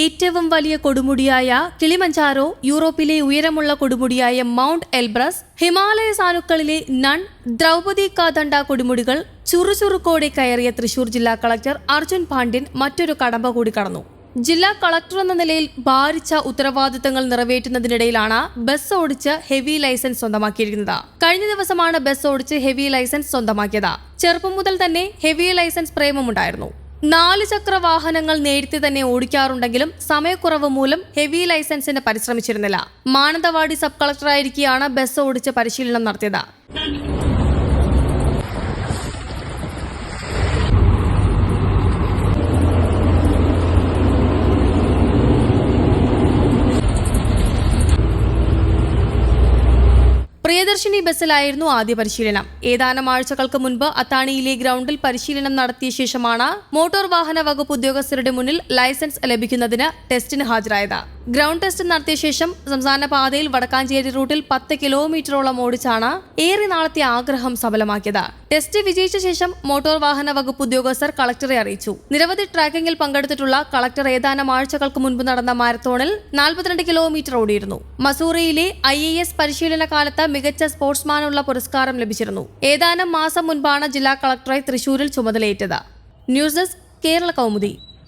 ഏറ്റവും വലിയ കൊടുമുടിയായ കിളിമഞ്ചാരോ യൂറോപ്പിലെ ഉയരമുള്ള കൊടുമുടിയായ മൗണ്ട് എൽബ്രസ് ഹിമാലയ സാനുക്കളിലെ നൺ ദ്രൗപദി കാതണ്ട കൊടുമുടികൾ ചുറുചുറുക്കോടെ കയറിയ തൃശൂർ ജില്ലാ കളക്ടർ അർജുൻ പാണ്ഡ്യൻ മറ്റൊരു കടമ്പ കൂടി കടന്നു. ജില്ലാ കളക്ടർ എന്ന നിലയിൽ ഭാരിച്ച ഉത്തരവാദിത്തങ്ങൾ നിറവേറ്റുന്നതിനിടയിലാണ് ബസ് ഓടിച്ച് ഹെവി ലൈസൻസ് സ്വന്തമാക്കിയിരിക്കുന്നത്. കഴിഞ്ഞ ദിവസമാണ് ബസ് ഓടിച്ച് ഹെവി ലൈസൻസ് സ്വന്തമാക്കിയത്. ചെറുപ്പം മുതൽ തന്നെ ഹെവി ലൈസൻസ് പ്രേമമുണ്ടായിരുന്നു. നാല് ചക്ര വാഹനങ്ങൾ നേരത്തെ തന്നെ ഓടിക്കാറുണ്ടെങ്കിലും സമയക്കുറവ് മൂലം ഹെവി ലൈസൻസിന് പരിശ്രമിച്ചിരുന്നില്ല. മാനന്തവാടി സബ് കളക്ടറായിരിക്കെയാണ് ബസ് ഓടിച്ച് പരിശീലനം നടത്തിയത്. പ്രിയദർശിനി ബസ്സിലായിരുന്നു ആദ്യ പരിശീലനം. ഏതാനും ആഴ്ചകൾക്ക് മുൻപ് അത്താണിയിലെ ഗ്രൗണ്ടിൽ പരിശീലനം നടത്തിയ ശേഷമാണ് മോട്ടോർ വാഹന വകുപ്പ് ഉദ്യോഗസ്ഥരുടെ മുന്നിൽ ലൈസൻസ് ലഭിക്കുന്നതിന് ടെസ്റ്റിന് ഹാജരായത്. ഗ്രൗണ്ട് ടെസ്റ്റ് നടത്തിയ ശേഷം സംസ്ഥാന പാതയിൽ വടക്കാഞ്ചേരി റൂട്ടിൽ പത്ത് കിലോമീറ്ററോളം ഓടിച്ചാണ് ഏറെ നാളത്തെ ആഗ്രഹം സഫലമാക്കിയത്. ടെസ്റ്റ് വിജയിച്ച ശേഷം മോട്ടോർ വാഹന വകുപ്പ് ഉദ്യോഗസ്ഥർ കളക്ടറെ അറിയിച്ചു. നിരവധി ട്രാക്കിംഗിൽ പങ്കെടുത്തിട്ടുള്ള കളക്ടർ ഏതാനും ആഴ്ചകൾക്ക് മുൻപ് നടന്ന മാരത്തോണിൽ നാൽപ്പത്തിരണ്ട് കിലോമീറ്റർ ഓടിയിരുന്നു. മസൂറിയിലെ ഐ എ എസ് പരിശീലന കാലത്ത് മികച്ച സ്പോർട്സ്മാനുള്ള പുരസ്കാരം ലഭിച്ചിരുന്നു. ഏതാനും മാസം മുൻപാണ് ജില്ലാ കളക്ടറെ തൃശൂരിൽ ചുമതലയേറ്റത്. News desk Kerala Kaumudi.